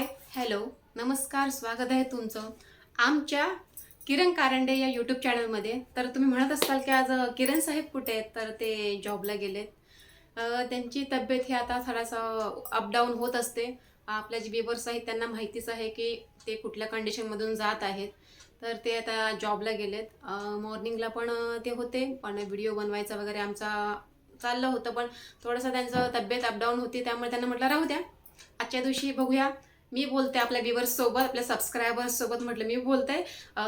Hi hello नमस्कार स्वागत आहे तुमचं. आमच्या किरण कारंडे या यूट्यूब चॅनलमध्ये तर तुम्ही म्हणत असाल की आज किरण साहेब कुठे आहेत? तर ते जॉबला गेलेत. त्यांची तब्येत ही आता थोडासा अपडाऊन होत असते. आपल्या जे बेबर्स आहेत त्यांना माहितीच आहे की ते कुठल्या कंडिशनमधून जात आहेत. तर ते आता जॉबला गेलेत. मॉर्निंगला पण ते होते. पण व्हिडिओ बनवायचा वगैरे आमचा चाललं होतं. पण थोडंसं त्यांचं तब्येत अपडाऊन होती. त्यामुळे त्यांना म्हटलं राहू द्या. आजच्या दिवशी बघूया. मी बोलते आपल्या व्ह्युअर्स सोबत आपल्या सबस्क्रायबर्स सोबत म्हटलं मी बोलते.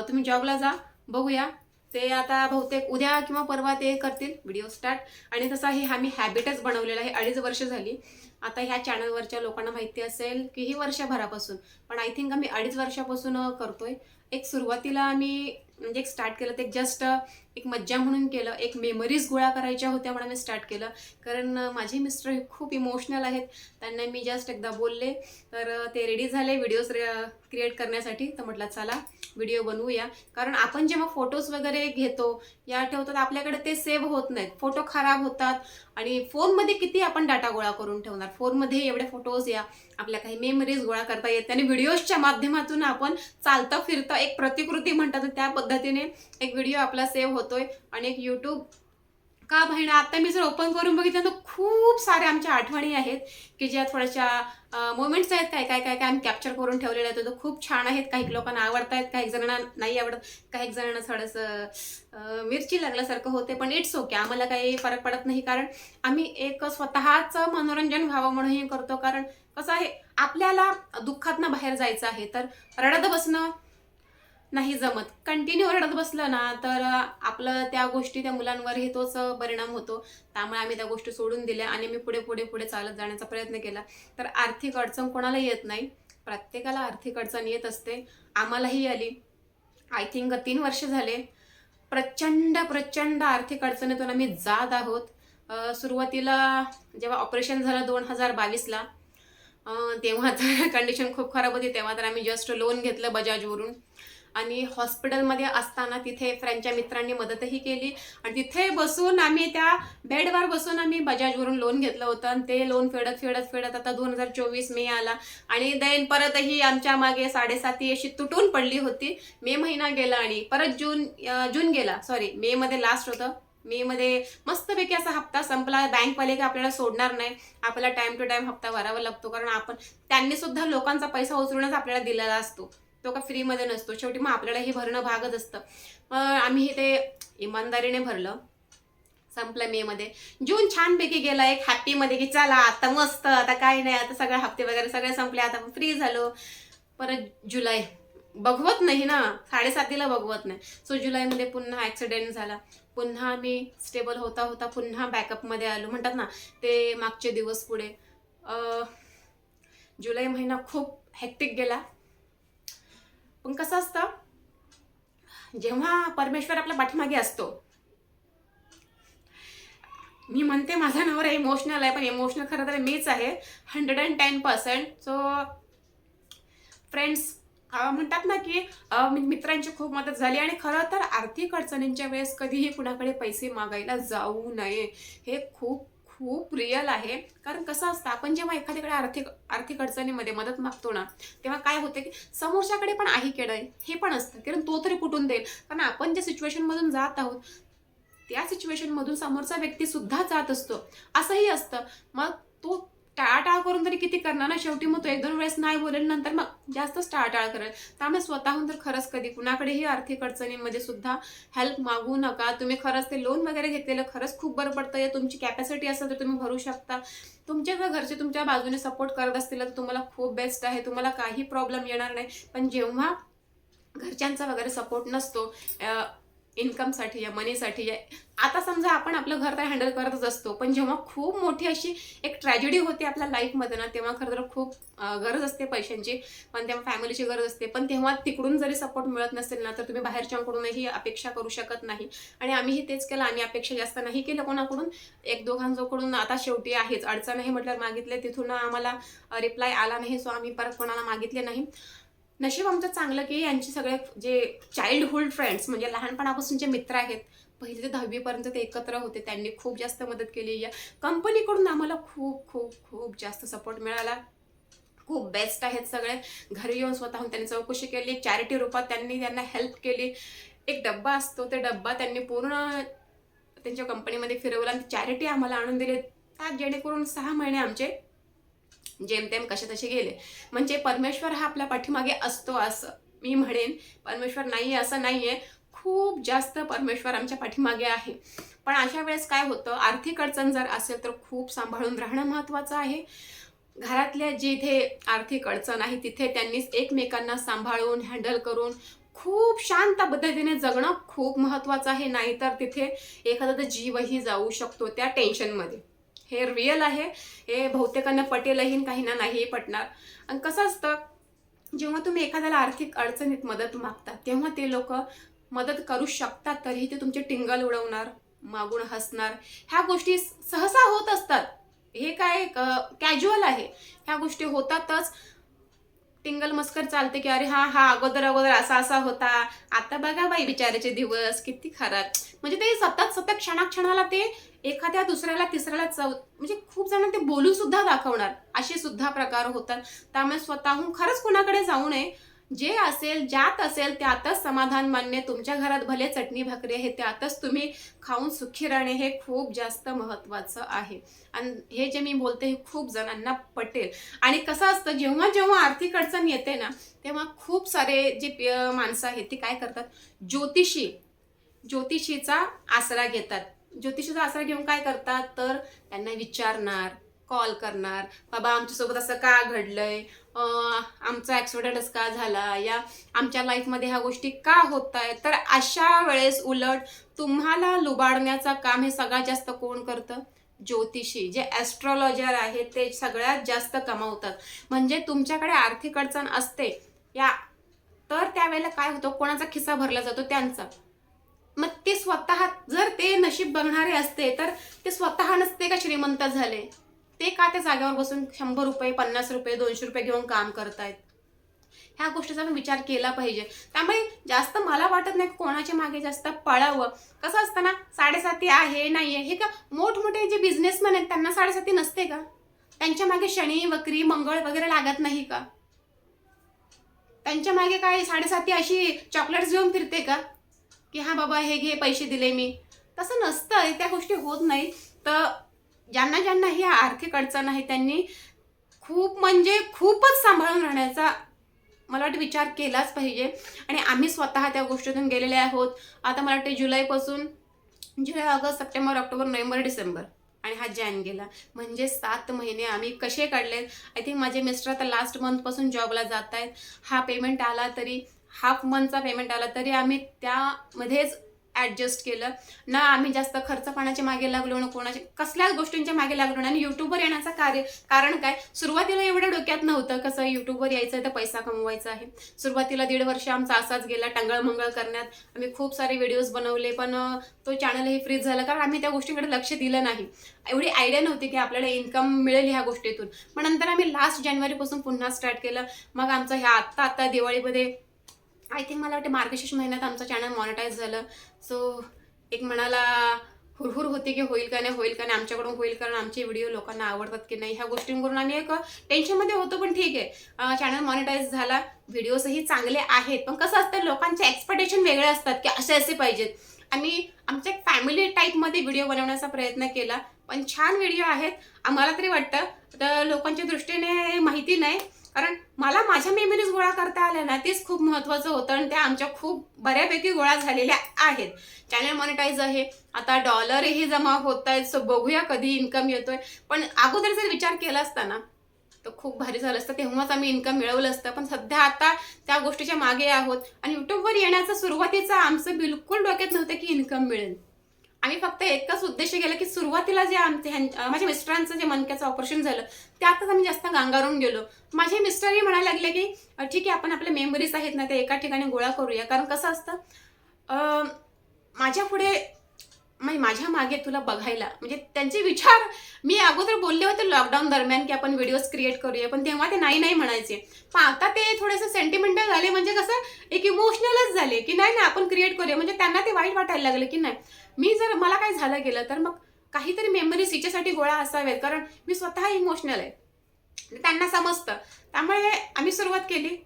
तुम्ही जॉबला जा बघूया. ते आता बहुतेक उद्या किंवा परवा ते करतील व्हिडिओ स्टार्ट आणि तसा हे आम्ही हॅबिटच बनवलेला आहे. अडीच वर्ष झाली. आता ह्या चॅनलवरच्या लोकांना माहिती असेल की ही वर्षभरापासून पण आय थिंक आम्ही अडीच वर्षापासून करतोय. एक सुरुवातीला आम्ही म्हणजे एक स्टार्ट केलं ते जस्ट एक मज्जा म्हणून केलं एक मेमरीज गोळा करायच्या होत्या म्हणून मी स्टार्ट केलं. कारण माझे मिस्टर हे खूप इमोशनल आहेत. त्यांना मी जस्ट एकदा बोलले तर ते रेडी झाले व्हिडिओज क्रिएट करण्यासाठी. तर म्हटलं चला व्हिडिओ बनवूया. कारण आपण जेव्हा फोटोज वगैरे घेतो या ठेवतात आपल्याकडे ते सेव्ह होत नाहीत. फोटो खराब होतात. आणि फोनमध्ये किती आपण डाटा गोळा करून ठेवणार? फोनमध्ये एवढे फोटोज या. आपल्या काही मेमरीज गोळा करता येत आणि व्हिडिओजच्या माध्यमातून आपण चालता फिरता एक प्रतिकृती म्हणतात त्या पद्धतीने एक व्हिडिओ आपला सेव्ह होतोय. आणि एक यूट्यूब का बहिणा? आता मी जर ओपन करून बघितलं तर खूप साऱ्या आमच्या आठवणी आहेत की ज्या थोड्याशा मोमेंट्स आहेत काय काय काय काय आम्ही कॅप्चर करून ठेवलेले आहेत. तर खूप छान आहेत. काही लोकांना आवडत आहेत काही जणांना नाही आवडत. काही जणांना थोडंसं मिरची लागल्यासारखं होते पण इट्स ओके आम्हाला काही फरक पडत नाही. कारण आम्ही एक स्वतःचं मनोरंजन व्हावं म्हणून हे करतो. कारण कसं आहे आपल्याला दुःखातनं बाहेर जायचं आहे तर रडत बसणं नाही जमत. कंटिन्यू रडत बसलं ना तर आपलं त्या गोष्टी त्या मुलांवरही तोच परिणाम होतो. त्यामुळे आम्ही त्या गोष्टी सोडून दिल्या आणि मी पुढे पुढे पुढे चालत जाण्याचा प्रयत्न केला. तर आर्थिक अडचण कोणाला येत नाही. प्रत्येकाला आर्थिक अडचण येत असते. आम्हालाही आली. आय थिंक तीन वर्ष झाले. प्रचंड प्रचंड आर्थिक अडचणीतून आम्ही जात आहोत. सुरुवातीला जेव्हा ऑपरेशन झालं दोन हजार बावीसला तेव्हा तर कंडिशन खूप खराब होती. तेव्हा तर आम्ही जस्ट लोन घेतलं बजाजवरून आणि हॉस्पिटलमध्ये असताना तिथे फ्रेंडच्या मित्रांनी मदतही केली. आणि तिथे बसून आम्ही त्या बेडवर बसून आम्ही बजाजवरून लोन घेतलं होतं आणि ते लोन फेडत फेडत फेडत आता दोन हजार चोवीस मे आला. आणि देन परतही आमच्या मागे साडेसाती अशी तुटून पडली होती. मे महिना गेला आणि परत जून जून गेला. सॉरी मे मध्ये लास्ट होतं. मे मध्ये मस्तपैकी असा हप्ता संपला. बँकवाले की आपल्याला सोडणार नाही. आपल्याला टाइम टू टाइम हप्ता भरावा लागतो. कारण आपण त्यांनी सुद्धा लोकांचा पैसा उचलूनच आपल्याला दिलेला असतो. तो का फ्रीमध्ये नसतो. शेवटी मग आपल्याला हे भरणं भागच असतं. मग आम्ही ते इमानदारीने भरलं. संपलं मे मध्ये. जून छानपैकी गेला. एक हॅपीमध्ये की चला आता मस्त आता काही नाही आता सगळे हप्ते वगैरे सगळे संपले आता फ्री झालो. परत जुलै. बघवत नाही ना. साडेसातीला बघवत नाही. सो जुलैमध्ये पुन्हा ॲक्सिडेंट झाला. पुन्हा आम्ही स्टेबल होता होता पुन्हा बॅकअपमध्ये आलो. म्हणतात ना ते मागचे दिवस पुढे. जुलै महिना खूप हेक्टिक गेला. पण कसं असतं जेव्हा परमेश्वर आपल्या पाठीमागे असतो मी म्हणते माझा नवरा इमोशनल आहे पण इमोशनल खरं तर मीच आहे hundred and ten percent so friends म्हणतात ना की मी- मित्रांची खूप मदत झाली आणि खरं तर आर्थिक अडचणींच्या वेळेस कधीही कुणाकडे पैसे मागायला जाऊ नये हे खूप खूप रिअल आहे. कारण कसं असतं आपण जेव्हा एखाद्याकडे आर्थिक आर्थिक अडचणीमध्ये मदत मागतो ना तेव्हा काय होतं की समोरच्याकडे पण आहे केडं आहे हे पण असतं. कारण तो तरी कुठून देईल? कारण आपण ज्या सिच्युएशनमधून जात आहोत त्या सिच्युएशनमधून समोरचा व्यक्ती सुद्धा जात असतो. असंही असतं. मग तो टाळाटाळ करून तरी किती करणार ना? शेवटी मग तो एक दोन वेळेस नाही बोलेल नंतर मग जास्तच टाळाटाळ करेल. त्यामुळे स्वतःहून तर खरंच कधी कुणाकडेही आर्थिक अडचणींमध्ये म्हणजे सुद्धा हेल्प मागू नका. तुम्ही खरंच ते लोन वगैरे घेतलेलं खरंच खूप बरं पडतं. या तुमची कॅपॅसिटी असेल तर तुम्ही भरू शकता. तुमच्या जर घरचे तुमच्या बाजूने सपोर्ट करत असतील तर तुम्हाला खूप बेस्ट आहे. तुम्हाला काही प्रॉब्लेम येणार नाही. पण जेव्हा घरच्यांचा वगैरे सपोर्ट नसतो इन्कमसाठी या मनीसाठी या आता समजा आपण आपलं घर तर हँडल करतच असतो पण जेव्हा खूप मोठी अशी एक ट्रॅजेडी होते आपल्या लाईफमध्ये ना तेव्हा खरं तर खूप गरज असते पैशांची पण तेव्हा फॅमिलीची गरज असते. पण तेव्हा तिकडून जरी सपोर्ट मिळत नसेल ना तर तुम्ही बाहेरच्यांकडूनही अपेक्षा करू शकत नाही. आणि आम्हीही तेच केलं आम्ही अपेक्षा जास्त नाही केलं कोणाकडून. एक दोघांजोकडून आता शेवटी आहेच. अडचण आहे म्हटल्यावर मागितले तिथून आम्हाला रिप्लाय आला नाही सो आम्ही परत कोणाला मागितले नाही. नशीब आमचं चांगलं की यांचे सगळे जे चाइल्डहुड फ्रेंड्स म्हणजे लहानपणापासून जे मित्र आहेत पहिले ते दहावीपर्यंत ते एकत्र होते त्यांनी खूप जास्त मदत केली. या कंपनीकडून आम्हाला खूप खूप खूप जास्त सपोर्ट मिळाला. खूप बेस्ट आहेत सगळे. घरी येऊन स्वतःहून त्यांनी चौकशी केली चॅरिटी रूपात त्यांनी त्यांना हेल्प केली. एक डब्बा असतो ते डब्बा त्यांनी पूर्ण त्यांच्या कंपनीमध्ये फिरवला आणि चॅरिटी आम्हाला आणून दिली. त्यात जेणेकरून सहा महिने आमचे जेमतेम कसे तसे गेले. म्हणजे परमेश्वर हा आपल्या पाठीमागे असतो असं मी म्हणेन. परमेश्वर नाही आहे असं नाही आहे खूप जास्त परमेश्वर आमच्या पाठीमागे आहे. पण अशा वेळेस काय होतं? आर्थिक अडचण जर असेल तर खूप सांभाळून राहणं महत्त्वाचं आहे. घरातल्या जिथे आर्थिक अडचण आहे तिथे त्यांनी एकमेकांना सांभाळून हँडल करून खूप शांत पद्धतीने जगणं खूप महत्त्वाचं आहे. नाहीतर तिथे एखादा जीवही जाऊ शकतो त्या टेन्शनमध्ये हे रिअल आहे. हे बहुतेकांना पटेलही काहींना नाही पटणार. आणि कसं असतं जेव्हा तुम्ही एखाद्याला आर्थिक अडचणीत मदत मागता तेव्हा ते लोक मदत करू शकतात तरीही ते तुमचे टिंगल उडवणार मागून हसणार. ह्या गोष्टी सहसा होत असतात. हे काय कॅज्युअल आहे. ह्या गोष्टी होतातच. टिंगल मस्कर चालते की अरे हा हा अगोदर अगोदर असा असा होता. आता बघा बाई बिचाराचे दिवस किती खराब. म्हणजे ते सतत सतत क्षणाक्षणाला ते एखाद्या दुसऱ्याला तिसऱ्याला चौ म्हणजे खूप जण ते बोलून सुद्धा दाखवणार. असे सुद्धा प्रकार होतात. त्यामुळे स्वतःहून खरंच कुणाकडे जाऊ नये. जे असेल ज्यात असेल त्यातच समाधान मानणे तुमच्या घरात भले चटणी भाकरी आहे त्यातच तुम्ही खाऊन सुखी राहणे हे खूप जास्त महत्त्वाचं आहे. आणि हे जे मी बोलते हे खूप जणांना पटेल. आणि कसं असतं जेव्हा जेव्हा आर्थिक अडचण येते ना तेव्हा खूप सारे जे माणसं आहेत ती काय करतात? ज्योतिषी ज्योतिषीचा आसरा घेतात. ज्योतिषीचा आसरा घेऊन काय करतात? तर त्यांना विचारणार कॉल करणार बाबा आमच्यासोबत असं का घडलंय? आमचा ॲक्सिडेंटच का झाला? या आमच्या लाईफमध्ये ह्या गोष्टी का होत आहेत तर अशा वेळेस उलट तुम्हाला लुबाडण्याचं काम हे सगळ्यात जास्त कोण करतं? ज्योतिषी. जे ॲस्ट्रॉलॉजर आहेत ते सगळ्यात जास्त कमावतात. म्हणजे तुमच्याकडे आर्थिक अडचण असते या तर त्यावेळेला काय होतं? कोणाचा खिस्सा भरला जातो? त्यांचा. मग ते स्वतः जर ते नशीब बघणारे असते तर ते स्वतः नसते का श्रीमंत झाले? ते का त्या जागेवर बसून शंभर रुपये पन्नास रुपये दोनशे रुपये घेऊन काम करतायत? ह्या गोष्टीचा पण विचार केला पाहिजे. त्यामुळे जास्त मला वाटत नाही कोणाच्या मागे जास्त पळावं. कसं असतं ना साडेसाती आहे नाही आहे हे का मोठमोठे जे बिझनेसमॅन आहेत त्यांना साडेसाती नसते का? त्यांच्या मागे शनी वक्री मंगळ वगैरे लागत नाही का? त्यांच्या मागे काय साडेसाती अशी चॉकलेट्स घेऊन फिरते का? की हा बाबा हे घे पैसे दिले मी. तसं नसतं त्या गोष्टी होत नाही तर ज्यांना ज्यांना ही आर्थिक अडचण आहे त्यांनी खूप म्हणजे खूपच सांभाळून राहण्याचा मला वाटतं विचार केलाच पाहिजे. आणि आम्ही स्वतः त्या गोष्टीतून गेलेले आहोत. आता मला वाटते जुलैपासून जुलै August September October November December आणि हा जॅन गेला. म्हणजे सात महिने आम्ही कसे काढले आय थिंक माझे मिस्टर आता लास्ट मंथपासून जॉबला जात आहेत हा पेमेंट आला तरी हाफ मंथचा पेमेंट आला तरी आम्ही त्यामध्येच ॲडजस्ट केलं. ना आम्ही जास्त खर्च पाण्याच्या मागे लागलो ना कोणाच्या कसल्याच गोष्टींच्या मागे लागलो ना आणि यूट्यूबवर येण्याचं कार्य कारण काय? सुरुवातीला एवढं डोक्यात नव्हतं कसं यूट्यूबवर यायचं आहे तर पैसा कमवायचा आहे. सुरुवातीला दीड वर्ष आमचा असाच गेला टंगळमंगळ करण्यात. आम्ही खूप सारे व्हिडिओज बनवले पण तो चॅनलही फ्रीज झाला कारण आम्ही त्या गोष्टीकडे लक्ष दिलं नाही. एवढी आयडिया नव्हती की आपल्याला इन्कम मिळेल ह्या गोष्टीतून. मग नंतर आम्ही लास्ट जानेवारीपासून पुन्हा स्टार्ट केलं. मग आमचं ह्या आत्ता आत्ता दिवाळीमध्ये आय थिंक मला वाटतं मार्गशीर्ष महिन्यात आमचं चॅनल मॉनिटाईज झालं. सो एक म्हणाला हुरहुर होते की होईल का नाही होईल का नाही आमच्याकडून होईल कारण आमचे व्हिडिओ लोकांना आवडतात की नाही ह्या गोष्टींवरून आम्ही एक टेन्शनमध्ये होतो पण ठीक आहे. चॅनल मॉनिटाईज झाला व्हिडिओजही चांगले आहेत पण कसं असतं लोकांचे एक्सपेक्टेशन वेगळे असतात की असे असे पाहिजेत. आम्ही आमच्या एक फॅमिली टाईपमध्ये व्हिडिओ बनवण्याचा प्रयत्न केला पण छान व्हिडिओ आहेत. आम्हाला तरी वाटतं तर लोकांच्या दृष्टीने माहिती नाही कारण मला माझ्या मेमरीज गोळा करता आल्या ना तेच खूप महत्त्वाचं होतं आणि त्या आमच्या खूप बऱ्यापैकी गोळा झालेल्या आहेत. चॅनल मॉनिटाईज आहे. आता डॉलरही जमा होत आहेत सो बघूया कधी इन्कम येतोय. पण अगोदर जर विचार केला असता ना तर खूप भारी झालं असतं. तेव्हाच आम्ही इन्कम मिळवलं असतं. पण सध्या आता त्या गोष्टीच्या मागे आहोत. आणि युट्यूबवर येण्याचं सुरुवातीचं आमचं बिलकुल डोक्यात नव्हतं की इन्कम मिळेल. आम्ही फक्त एकच उद्देश केला की सुरुवातीला जे आमचे ह्यां- माझ्या मिस्टरांचं जे मनक्याचं ऑपरेशन झालं त्यातच आम्ही जास्त गांगारून गेलो. माझे मिस्टरही म्हणायला लागले की ठीक आहे आपण आपल्या मेमरीज आहेत ना ते एका ठिकाणी गोळा करूया. कारण कसं असतं माझ्या पुढे माझ्या मागे तुला बघायला म्हणजे त्यांचे विचार मी अगोदर बोलले होते लॉकडाऊन दरम्यान की आपण व्हिडिओज क्रिएट करूया पण तेव्हा ते नाही नाही म्हणायचे. पण आता ते थोडेसे सेंटिमेंटल झाले म्हणजे कसं एक इमोशनलच झाले की नाही ना आपण क्रिएट करूया. म्हणजे त्यांना ते वाईट वाटायला लागलं की नाही. मी जर मला काय झालं गेलं तर मग काहीतरी मेमरीज हिच्यासाठी गोळा असावेत कारण मी स्वतः इमोशनल आहे. त्यांना समजतं. त्यामुळे आम्ही सुरुवात केली.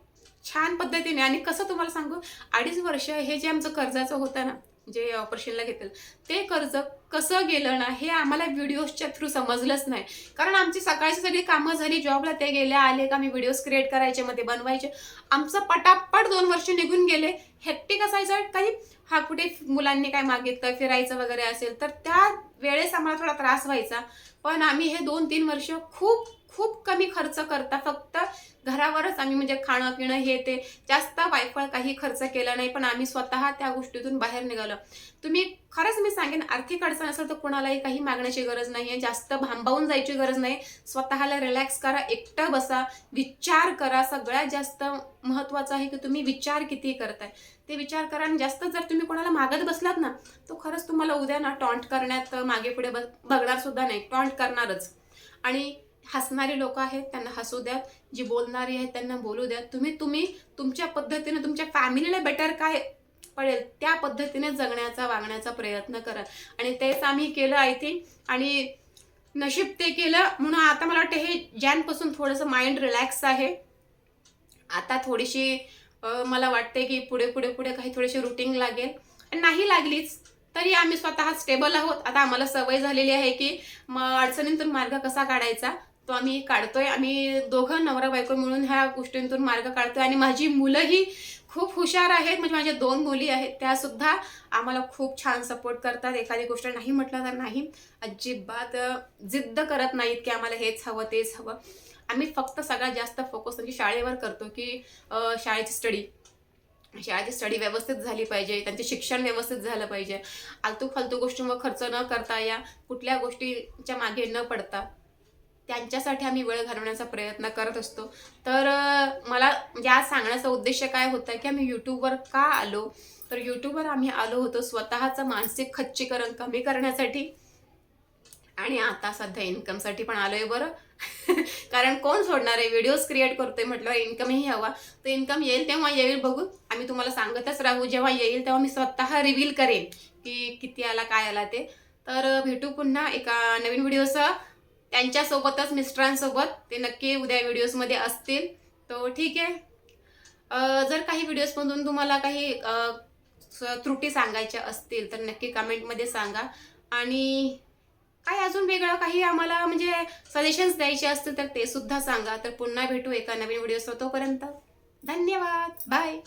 छान पद्धतीने. आणि कसं तुम्हाला सांगू अडीच वर्ष हे जे आमचं कर्जाचं होतं ना जे ऑपरेशनला घेतलं ते कर्ज कसं गेलं ना हे आम्हाला व्हिडिओजच्या थ्रू समजलंच नाही. कारण आमची सकाळची सगळी कामं झाली जॉबला ते गेले आले का मी व्हिडिओज क्रिएट करायचे मध्ये बनवायचे. आमचं पटापट दोन वर्ष निघून गेले. हेक्टिक असायचं काही हा कुठे मुलांनी काय मागितलं फिरायचं वगैरे असेल तर त्या वेळेस आम्हाला थोडा त्रास व्हायचा. पण आम्ही हे दोन तीन वर्ष खूप खूप कमी खर्च करता फक्त घरावरच आम्ही म्हणजे खाणं पिणं हे ते जास्त वायफळ काही खर्च केला नाही पण आम्ही स्वतः त्या गोष्टीतून बाहेर निघालो. तुम्ही खरंच मी सांगेन आर्थिक अडचण असेल तर कोणालाही काही मागण्याची गरज नाही आहे जास्त भांबावून जायची गरज नाही. स्वतःला रिलॅक्स करा एकटं बसा विचार करा. सगळ्यात जास्त महत्त्वाचं आहे की तुम्ही विचार किती करताय. ते विचार करा आणि जास्त जर तुम्ही कोणाला मागत बसलात ना तो खरंच तुम्हाला उद्या ना टॉन्ट करण्यात मागे पुढे बघणार सुद्धा नाही. टॉन्ट करणारच. आणि हसणारी लोक आहेत त्यांना हसू द्या. जी बोलणारी आहेत त्यांना बोलू द्या. तुम्ही तुम्ही तुमच्या पद्धतीने तुमच्या फॅमिलीला बेटर काय पडेल त्या पद्धतीने जगण्याचा वागण्याचा प्रयत्न करा. आणि तेच आम्ही केलं आय थिंक आणि नशीब ते केलं म्हणून आता मला वाटतं हे जॅनपासून थोडंसं माइंड रिलॅक्स आहे आता थोडीशी मला वाटते की पुढे पुढे पुढे काही थोडीशी रुटीन लागेल. आणि नाही लागलीच तरी आम्ही स्वतः स्टेबल आहोत. आता आम्हाला सवय झालेली आहे की मग अडचणींतून मार्ग कसा काढायचा? तो आम्ही काढतोय. आम्ही दोघं नवरा बायको मिळून ह्या गोष्टींतून मार्ग काढतोय. आणि माझी मुलंही खूप हुशार आहेत. म्हणजे माझ्या दोन मुली आहेत. त्या सुद्धा आम्हाला खूप छान सपोर्ट करतात. एखादी गोष्ट नाही म्हटलं तर नाही. अजिबात जिद्द करत नाहीत की आम्हाला हेच हवं तेच हवं. आम्ही फक्त सगळ्यात जास्त फोकस म्हणजे शाळेवर करतो की शाळेची स्टडी शाळेची स्टडी व्यवस्थित झाली पाहिजे. त्यांचे शिक्षण व्यवस्थित झालं पाहिजे. आलतू फालतू गोष्टींवर खर्च न करता या कुठल्या गोष्टीच्या मागे न पडता त्यांच्यासाठी आम्ही वेळ घालवण्याचा प्रयत्न करत असतो. तर मला म्हणजे आज सांगण्याचा उद्देश काय होता की आम्ही यूट्यूबवर का आलो? तर यूट्यूबवर आम्ही आलो होतो स्वतःचं मानसिक खच्चीकरण कमी करण्यासाठी. आणि आता सध्या इन्कमसाठी पण आलो आहे बरं. कारण कोण सोडणार आहे? व्हिडिओज क्रिएट करतोय म्हटलं इन्कमही हवा. तर इन्कम येईल तेव्हा येईल बघू. आम्ही तुम्हाला सांगतच राहू जेव्हा येईल तेव्हा मी स्वतः रिव्हील करेन की किती आला काय आला ते. तर भेटू पुन्हा एका नवीन व्हिडिओसह त्यांच्यासोबतच मिस्टरांसोबत. ते नक्की उद्या व्हिडिओजमध्ये असतील. तो ठीक आहे. जर काही व्हिडिओजमधून तुम्हाला काही स- त्रुटी सांगायच्या असतील तर नक्की कमेंटमध्ये सांगा. आणि काय अजून वेगळं काही आम्हाला म्हणजे सजेशन्स द्यायचे असतील तर ते सुद्धा सांगा. तर पुन्हा भेटू एका नवीन व्हिडिओ तोपर्यंत. धन्यवाद. बाय